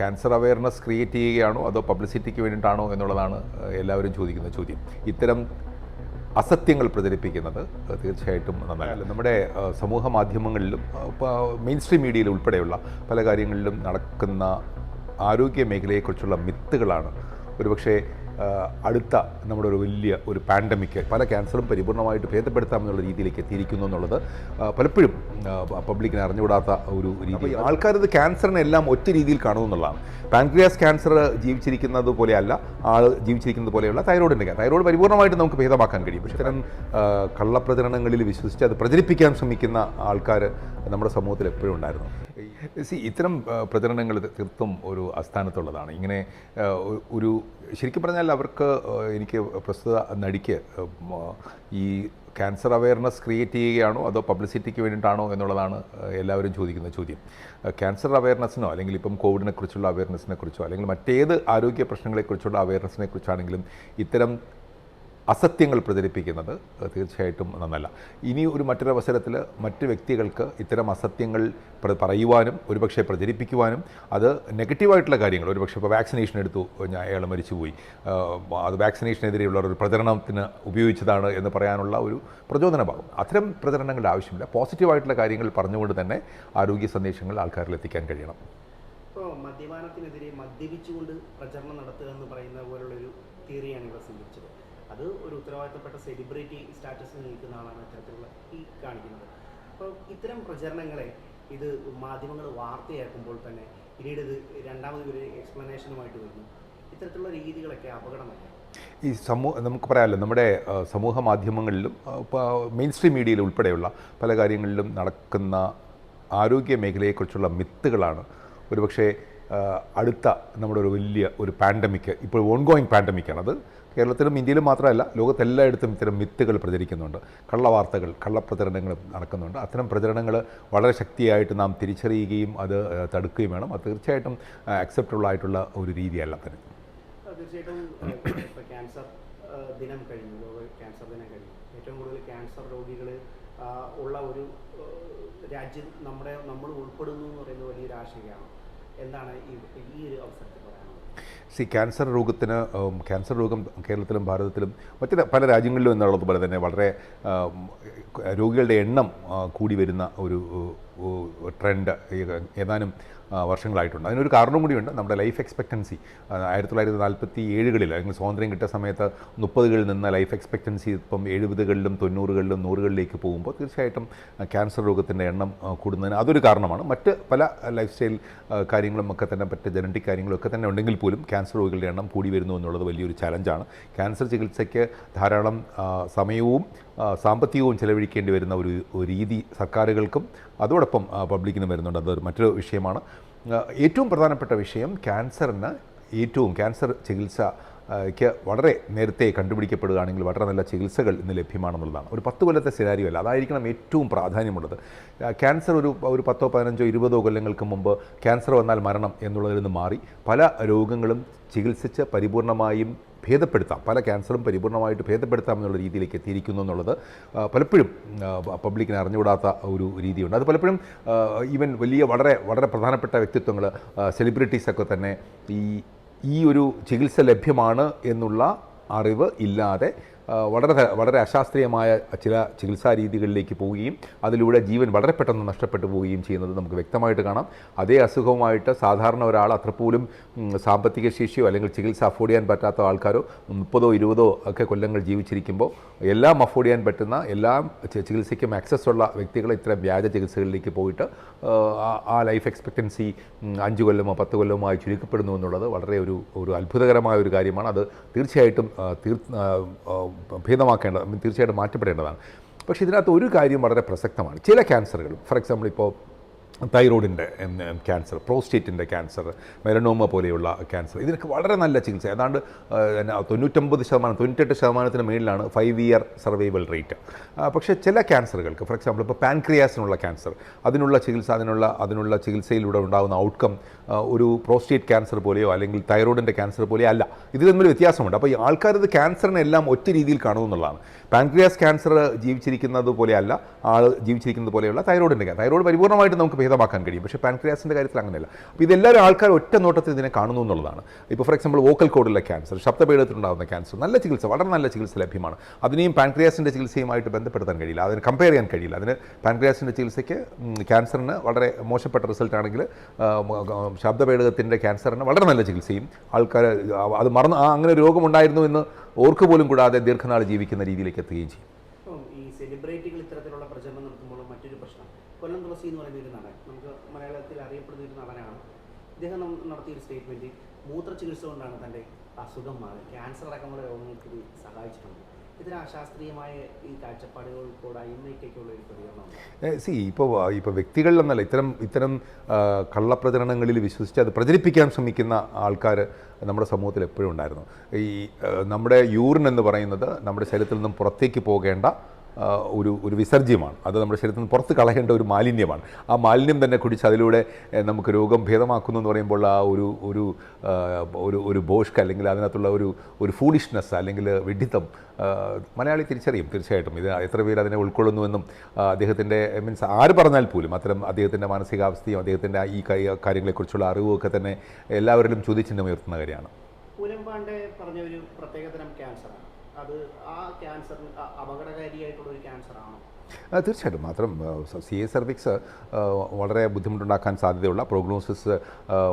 Cancer awareness create ചെയ്യുകയാണോ അതോ പബ്ലിസിറ്റിക്ക് വേണ്ടിയിട്ടാണോ എന്നുള്ളതാണ് എല്ലാവരും ചോദിക്കുന്ന ചോദ്യം. ഇത്തരം അസത്യങ്ങൾ പ്രചരിപ്പിക്കുന്നത് തീർച്ചയായിട്ടും നന്നല്ല നമ്മുടെ സമൂഹ മാധ്യമങ്ങളിലും മെയിൻ സ്ട്രീം മീഡിയയിൽ ഉൾപ്പെടെയുള്ള പല കാര്യങ്ങളിലും നടക്കുന്ന ആരോഗ്യ മേഖലയെക്കുറിച്ചുള്ള മിത്തുകളാണ് ഒരുപക്ഷെ അടുത്ത നമ്മുടെ ഒരു വലിയ ഒരു പാൻഡമിക് പല ക്യാൻസറും പരിപൂർണമായിട്ട് ഭേദപ്പെടുത്താമെന്നുള്ള രീതിയിലേക്ക് എത്തിയിരിക്കുന്നു എന്നുള്ളത് പലപ്പോഴും പബ്ലിക്കിനെ അറിഞ്ഞുകൂടാത്ത ഒരു രീതി ആൾക്കാരത് ക്യാൻസറിനെ എല്ലാം ഒറ്റ രീതിയിൽ കാണുമെന്നുള്ളതാണ് പാൻക്രിയാസ് ക്യാൻസർ ജീവിച്ചിരിക്കുന്നത് പോലെയല്ല ആൾ ജീവിച്ചിരിക്കുന്നത് പോലെയുള്ള തൈറോയിഡിന്റെ ക്യാൻസർ തൈറോയിഡ് പരിപൂർണമായിട്ട് നമുക്ക് ഭേദമാക്കാൻ കഴിയും. പക്ഷേ ഇത്തരം കള്ളപ്രചരണങ്ങളിൽ വിശ്വസിച്ച് അത് പ്രചരിപ്പിക്കാൻ ശ്രമിക്കുന്ന ആൾക്കാർ നമ്മുടെ സമൂഹത്തിൽ എപ്പോഴും ഉണ്ടായിരുന്നു. സി ഇത്തരം പ്രചരണങ്ങൾ തീർത്തും ഒരു അസ്ഥാനത്തുള്ളതാണ് ഇങ്ങനെ ഒരു ശരിക്കും പറഞ്ഞാൽ അവർക്ക് എനിക്ക് പ്രസ്തുത നടിക്ക് ഈ ക്യാൻസർ അവയർനെസ് ക്രിയേറ്റ് ചെയ്യുകയാണോ അതോ പബ്ലിസിറ്റിക്ക് വേണ്ടിയിട്ടാണോ എന്നുള്ളതാണ് എല്ലാവരും ചോദിക്കുന്ന ചോദ്യം. ക്യാൻസർ അവയർനെസ്സിനോ അല്ലെങ്കിൽ ഇപ്പം കോവിഡിനെ കുറിച്ചുള്ള അവയർനെസ്സിനെ കുറിച്ചോ അല്ലെങ്കിൽ മറ്റേത് ആരോഗ്യ പ്രശ്നങ്ങളെക്കുറിച്ചുള്ള അവയർനെസ്സിനെ കുറിച്ചാണെങ്കിലും ഇത്തരം അസത്യങ്ങൾ പ്രചരിപ്പിക്കുന്നത് തീർച്ചയായിട്ടും നന്നല്ല. ഇനി ഒരു മറ്റൊരവസരത്തിൽ മറ്റ് വ്യക്തികൾക്ക് ഇത്തരം അസത്യങ്ങൾ പറയുവാനും ഒരുപക്ഷെ പ്രചരിപ്പിക്കുവാനും അത് നെഗറ്റീവായിട്ടുള്ള കാര്യങ്ങൾ ഒരുപക്ഷെ ഇപ്പോൾ വാക്സിനേഷൻ എടുത്തു ഞാൻ അയാൾ മരിച്ചുപോയി. അത് വാക്സിനേഷനെതിരെയുള്ള ഒരു പ്രചരണത്തിന് ഉപയോഗിച്ചതാണ് എന്ന് പറയാനുള്ള ഒരു പ്രചോദനമാകും അത്തരം പ്രചരണങ്ങളുടെ ആവശ്യമില്ല. പോസിറ്റീവായിട്ടുള്ള കാര്യങ്ങൾ പറഞ്ഞുകൊണ്ട് തന്നെ ആരോഗ്യ സന്ദേശങ്ങൾ ആൾക്കാരിൽ എത്തിക്കാൻ കഴിയണം. ഇപ്പോൾ മദ്യപാനത്തിനെതിരെ മദ്യപിച്ചുകൊണ്ട് പ്രചരണം നടത്തുക എന്ന് പറയുന്ന പോലുള്ളൊരു തിയറിയാണ് ഇവിടെ സ്വീകരിച്ചത് അത് ഒരു ഉത്തരവാദിത്തപ്പെട്ട സെലിബ്രിറ്റി സ്റ്റാറ്റസിൽ നിൽക്കുന്ന ആളാണ് ഇത്തരത്തിലുള്ള ഈ കാണിക്കുന്നത്. അപ്പോൾ ഇത്തരം പ്രചരണങ്ങളെ ഇത് മാധ്യമങ്ങൾ വാർത്തയാക്കുമ്പോൾ തന്നെ പിന്നീട് ഇത് രണ്ടാമത് ഒരു എക്സ്പ്ലനേഷനുമായിട്ട് വരുന്നു. ഇത്തരത്തിലുള്ള രീതികളൊക്കെ അപകടമല്ല? ഈ സമൂഹ നമുക്ക് പറയാമല്ലോ നമ്മുടെ സമൂഹ മാധ്യമങ്ങളിലും മെയിൻ സ്ട്രീം മീഡിയയിൽ ഉൾപ്പെടെയുള്ള പല കാര്യങ്ങളിലും നടക്കുന്ന ആരോഗ്യ മേഖലയെക്കുറിച്ചുള്ള മിത്തുകളാണ്. ഒരുപക്ഷെ അടുത്ത നമ്മുടെ ഒരു വലിയ ഒരു പാൻഡമിക് ഇപ്പോൾ ഓൺഗോയിങ് അത് കേരളത്തിലും ഇന്ത്യയിലും മാത്രമല്ല ലോകത്തെല്ലായിടത്തും ഇത്തരം മിത്തുകൾ പ്രചരിക്കുന്നുണ്ട്. കള്ളവാർത്തകൾ കള്ളപ്രചരണങ്ങൾ നടക്കുന്നുണ്ട്. അത്തരം പ്രചരണങ്ങൾ വളരെ ശക്തിയായിട്ട് നാം തിരിച്ചറിയുകയും അത് തടുക്കുകയും വേണം. അത് തീർച്ചയായിട്ടും അക്സെപ്റ്റബിൾ ആയിട്ടുള്ള ഒരു രീതിയല്ല തന്നെ. തീർച്ചയായിട്ടും ദിനം കഴിഞ്ഞു. ദിനം കഴിഞ്ഞു. ഏറ്റവും കൂടുതൽ ഉള്ള ഒരു രാജ്യം നമ്മുടെ നമ്മൾ ഉൾപ്പെടുന്നു എന്ന് പറയുന്ന വലിയൊരു ആശങ്കയാണ് എന്താണ് ഈ ഈ ഒരു അവസരത്തിൽ പറയാനുള്ളത്? സി ക്യാൻസർ രോഗത്തിന് ക്യാൻസർ രോഗം കേരളത്തിലും ഭാരതത്തിലും മറ്റ് പല രാജ്യങ്ങളിലും എന്നുള്ളതുപോലെ തന്നെ വളരെ രോഗികളുടെ എണ്ണം കൂടി വരുന്ന ഒരു ട്രെൻഡ് ഏതാനും വർഷങ്ങളായിട്ടുണ്ട്. അതിനൊരു കാരണം കൂടിയുണ്ട് നമ്മുടെ ലൈഫ് എക്സ്പെക്റ്റൻസി ആയിരത്തി തൊള്ളായിരത്തി നാൽപ്പത്തി ഏഴുകളിൽ അല്ലെങ്കിൽ സ്വാതന്ത്ര്യം കിട്ടിയ സമയത്ത് മുപ്പതുകളിൽ നിന്ന് ലൈഫ് എക്സ്പെക്റ്റൻസി ഇപ്പം എഴുപതുകളിലും തൊണ്ണൂറുകളിലും നൂറുകളിലേക്ക് പോകുമ്പോൾ തീർച്ചയായിട്ടും ക്യാൻസർ രോഗത്തിന്റെ എണ്ണം കൂടുന്നതിന് അതൊരു കാരണമാണ്. മറ്റ് പല ലൈഫ് സ്റ്റൈൽ കാര്യങ്ങളും ഒക്കെ തന്നെ മറ്റ് ജനറ്റിക് കാര്യങ്ങളും ഒക്കെ തന്നെ ഉണ്ടെങ്കിൽ പോലും ക്യാൻസർ രോഗികളുടെ എണ്ണം കൂടി വരുന്നു എന്നുള്ളത് വലിയൊരു ചലഞ്ചാണ് ക്യാൻസർ ചികിത്സയ്ക്ക് ധാരാളം സമയവും സാമ്പത്തികവും ചെലവഴിക്കേണ്ടി വരുന്ന ഒരു രീതി സർക്കാരുകൾക്കും അതോടൊപ്പം പബ്ലിക്കിനും വരുന്നുണ്ട്. അതൊരു മറ്റൊരു വിഷയമാണ്. ഏറ്റവും പ്രധാനപ്പെട്ട വിഷയം ക്യാൻസറിന് ഏറ്റവും ക്യാൻസർ ചികിത്സ ക്ക് വളരെ നേരത്തെ കണ്ടുപിടിക്കപ്പെടുകയാണെങ്കിൽ വളരെ നല്ല ചികിത്സകൾ ഇന്ന് ലഭ്യമാണെന്നുള്ളതാണ്. ഒരു പത്ത് കൊല്ലത്തെ സിനാരിയല്ല അതായിരിക്കണം ഏറ്റവും പ്രാധാന്യമുള്ളത്. ക്യാൻസർ ഒരു ഒരു പത്തോ പതിനഞ്ചോ ഇരുപതോ കൊല്ലങ്ങൾക്ക് മുമ്പ് ക്യാൻസർ വന്നാൽ മരണം എന്നുള്ളതിൽ നിന്ന് മാറി പല രോഗങ്ങളും ചികിത്സിച്ച് പരിപൂർണമായും ഭേദപ്പെടുത്താം. പല ക്യാൻസറും പരിപൂർണമായിട്ട് ഭേദപ്പെടുത്താം എന്നുള്ള രീതിയിലേക്ക് എത്തിയിരിക്കുന്നു എന്നുള്ളത് പലപ്പോഴും പബ്ലിക്കിനെ അറിഞ്ഞുകൂടാത്ത ഒരു രീതിയുണ്ട്. അത് പലപ്പോഴും ഈവൻ വലിയ വളരെ വളരെ പ്രധാനപ്പെട്ട വ്യക്തിത്വങ്ങൾ സെലിബ്രിറ്റീസൊക്കെ തന്നെ ഈ ഈ ഒരു ചികിത്സ ലഭ്യമാണ് എന്നുള്ള അറിവ് ഇല്ലാതെ വളരെ വളരെ അശാസ്ത്രീയമായ ചില ചികിത്സാ രീതികളിലേക്ക് പോവുകയും അതിലൂടെ ജീവൻ വളരെ പെട്ടെന്ന് നഷ്ടപ്പെട്ടു പോവുകയും ചെയ്യുന്നത് നമുക്ക് വ്യക്തമായിട്ട് കാണാം. അതേ അസുഖവുമായിട്ട് സാധാരണ ഒരാൾ അത്രപോലും പോലും സാമ്പത്തിക ശേഷിയോ അല്ലെങ്കിൽ ചികിത്സ അഫോർഡ് ചെയ്യാൻ പറ്റാത്ത ആൾക്കാരോ മുപ്പതോ ഇരുപതോ ഒക്കെ കൊല്ലങ്ങൾ ജീവിച്ചിരിക്കുമ്പോൾ എല്ലാം അഫോർഡ് ചെയ്യാൻ പറ്റുന്ന എല്ലാം ചികിത്സയ്ക്കും ആക്സസ് ഉള്ള വ്യക്തികൾ ഇത്ര വ്യാജ ചികിത്സകളിലേക്ക് പോയിട്ട് ആ, ലൈഫ് എക്സ്പെക്റ്റൻസി അഞ്ച് കൊല്ലമോ പത്ത് കൊല്ലമോ ആയി ചുരുക്കപ്പെടുന്നു എന്നുള്ളത് വളരെ ഒരു ഒരു അത്ഭുതകരമായ ഒരു കാര്യമാണ്. അത് തീർച്ചയായിട്ടും തീർ ആ, തീർച്ചയായിട്ടും മാറ്റപ്പെടേണ്ടതാണ്. പക്ഷേ ഇതിനകത്ത് ഒരു കാര്യം വളരെ പ്രസക്തമാണ്. ചില ക്യാൻസറുകൾ ഫോർ എക്സാമ്പിൾ ഇപ്പോൾ തൈറോയിഡിന്റെ ക്യാൻസർ പ്രോസ്റ്റേറ്റിന്റെ ക്യാൻസർ മെലനോമ പോലെയുള്ള ക്യാൻസർ. ഇതിനൊക്കെ വളരെ നല്ല ചികിത്സ. ഏതാണ്ട് തൊണ്ണൂറ്റൊമ്പത് ശതമാനം തൊണ്ണൂറ്റെട്ട് ശതമാനത്തിന് മേളിലാണ് ഫൈവ് ഇയർ സർവൈവൽ റേറ്റ്. പക്ഷേ ചില ക്യാൻസറുകൾക്ക് ഫോർ എക്സാമ്പിൾ ഇപ്പോൾ പാൻക്രിയാസിനുള്ള ക്യാൻസർ അതിനുള്ള ചികിത്സ അതിനുള്ള അതിനുള്ള ചികിത്സയിലൂടെ ഉണ്ടാകുന്ന ഔട്ട്കം ഒരു പ്രോസ്റ്റേറ്റ് ക്യാൻസർ പോലെയോ അല്ലെങ്കിൽ തൈറോയിഡിന്റെ ക്യാൻസർ പോലെയോ അല്ല. ഇത് തമ്മിൽ വ്യത്യാസമുണ്ട്. അപ്പോൾ ഈ ആൾക്കാരത് ക്യാൻസറിനെ എല്ലാം ഒറ്റ രീതിയിൽ കാണുമെന്നുള്ളതാണ് പാൻക്രിയാസ് ക്യാൻസർ ജീവിച്ചിരിക്കുന്നത് പോലെയല്ല ആൾ ജീവിച്ചിരിക്കുന്നത് പോലെയുള്ള തൈറോയിഡിന്റെ തൈറോയിഡ് പരിപൂർണമായിട്ട് നമുക്ക് ഭേദമാക്കാൻ കഴിയും. പക്ഷേ പാൻക്രിയാസിന്റെ കാര്യത്തിൽ അങ്ങനെയല്ല. അപ്പോൾ ഇതെല്ലാവരും ആൾക്കാർ ഒറ്റ നോട്ടത്തിൽ ഇതിനെ കാണുന്നു എന്നുള്ളതാണ്. ഇപ്പോൾ ഫോർ എക്സാമ്പിൾ വോക്കൽ കോഡിലെ ക്യാൻസർ ശബ്ദപീഠത്തിലുണ്ടാകുന്ന ക്യാൻസർ നല്ല ചികിത്സ വളരെ നല്ല ചികിത്സ ലഭ്യമാണ്. അതിനെയും പാൻക്രിയാസിന്റെ ചികിത്സയുമായിട്ട് ബന്ധപ്പെടുത്താൻ കഴിയില്ല. അതിന് കമ്പയർ ചെയ്യാൻ കഴിയില്ല. അതിന് പാൻക്രിയാസിന്റെ ചികിത്സയ്ക്ക് ക്യാൻസറിന് വളരെ മോശപ്പെട്ട റിസൾട്ട് ആണെങ്കിൽ ശബ്ദപേടകത്തിന്റെ ക്യാൻസറിന് വളരെ നല്ല ചികിത്സയും ആൾക്കാർ അത് മറന്ന് അങ്ങനെ രോഗമുണ്ടായിരുന്നു എന്ന് ഓർക്കുപോലും കൂടാതെ ദീർഘനാൾ ജീവിക്കുന്ന രീതിയിലേക്ക് എത്തുകയും ചെയ്യും ഇപ്പം ഈ സെലിബ്രിറ്റികൾ ഇത്തരത്തിലുള്ള പ്രചരണം നടത്തുമ്പോൾ മറ്റൊരു പ്രശ്നം. കൊല്ലം തുളസി എന്ന് പറയുന്ന ഒരു നടൻ നമുക്ക് മലയാളത്തിൽ അറിയപ്പെടുന്ന ഒരു നടനാണ്. ഇദ്ദേഹം നടത്തിയ ഒരു സ്റ്റേറ്റ്മെന്റ് മൂത്ര ചികിത്സ കൊണ്ടാണ് തന്റെ അസുഖം മാറി ക്യാൻസർ അടക്കമുള്ള രോഗങ്ങൾക്ക് ഇത് സഹായിച്ചിട്ടുണ്ട് സി ഇപ്പോൾ ഇപ്പോൾ വ്യക്തികളിലെന്നല്ല ഇത്തരം ഇത്തരം കള്ളപ്രചരണങ്ങളിൽ വിശ്വസിച്ച് അത് പ്രചരിപ്പിക്കാൻ ശ്രമിക്കുന്ന ആൾക്കാർ നമ്മുടെ സമൂഹത്തിൽ എപ്പോഴും ഉണ്ടായിരുന്നു. ഈ നമ്മുടെ യൂറിൻ എന്ന് പറയുന്നത് നമ്മുടെ ശരീരത്തിൽ നിന്നും പുറത്തേക്ക് പോകേണ്ട ഒരു ഒരു വിസർജ്യമാണ്. അത് നമ്മുടെ ശരീരത്തിൽ നിന്ന് പുറത്ത് കളയേണ്ട ഒരു മാലിന്യമാണ്. ആ മാലിന്യം തന്നെ കുടിച്ച് അതിലൂടെ നമുക്ക് രോഗം ഭേദമാക്കുന്നു എന്ന് പറയുമ്പോൾ ആ ഒരു ഒരു ഒരു ഒരു ബോഷ്ക്ക് അല്ലെങ്കിൽ അതിനകത്തുള്ള ഒരു ഒരു ഫൂഡിഷ്നെസ് അല്ലെങ്കിൽ വിഡിത്തം മലയാളി തിരിച്ചറിയും തീർച്ചയായിട്ടും. ഇത് എത്ര പേര് അതിനെ ഉൾക്കൊള്ളുന്നുവെന്നും അദ്ദേഹത്തിന്റെ മീൻസ് ആര് പറഞ്ഞാൽ പോലും അത്തരം അദ്ദേഹത്തിന്റെ മാനസികാവസ്ഥയും അദ്ദേഹത്തിന്റെ ഈ കാര്യങ്ങളെക്കുറിച്ചുള്ള അറിവുമൊക്കെ തന്നെ എല്ലാവരിലും ചോദിച്ചിട്ടുണ്ട് ഉയർത്തുന്ന കാര്യമാണ്. പൂലമ്പാണ്ഡെ പറഞ്ഞ ഒരു പ്രത്യേകതരം ക്യാൻസറാണ് അത് ആ ഒരു തീർച്ചയായിട്ടും. മാത്രം സി എ സർവിക്സ് വളരെ ബുദ്ധിമുട്ടുണ്ടാക്കാൻ സാധ്യതയുള്ള പ്രോഗ്നോസിസ്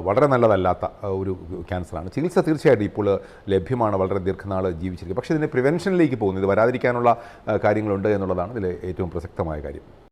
വളരെ നല്ലതല്ലാത്ത ഒരു ക്യാൻസറാണ് ചികിത്സ തീർച്ചയായിട്ടും ഇപ്പോൾ ലഭ്യമാണ് വളരെ ദീർഘനാൾ ജീവിച്ചിരിക്കുക പക്ഷേ ഇതിന് പ്രിവെൻഷനിലേക്ക് പോകുന്നു. ഇത് വരാതിരിക്കാനുള്ള കാര്യങ്ങളുണ്ട് എന്നുള്ളതാണ് ഇതിൽ ഏറ്റവും പ്രസക്തമായ കാര്യം.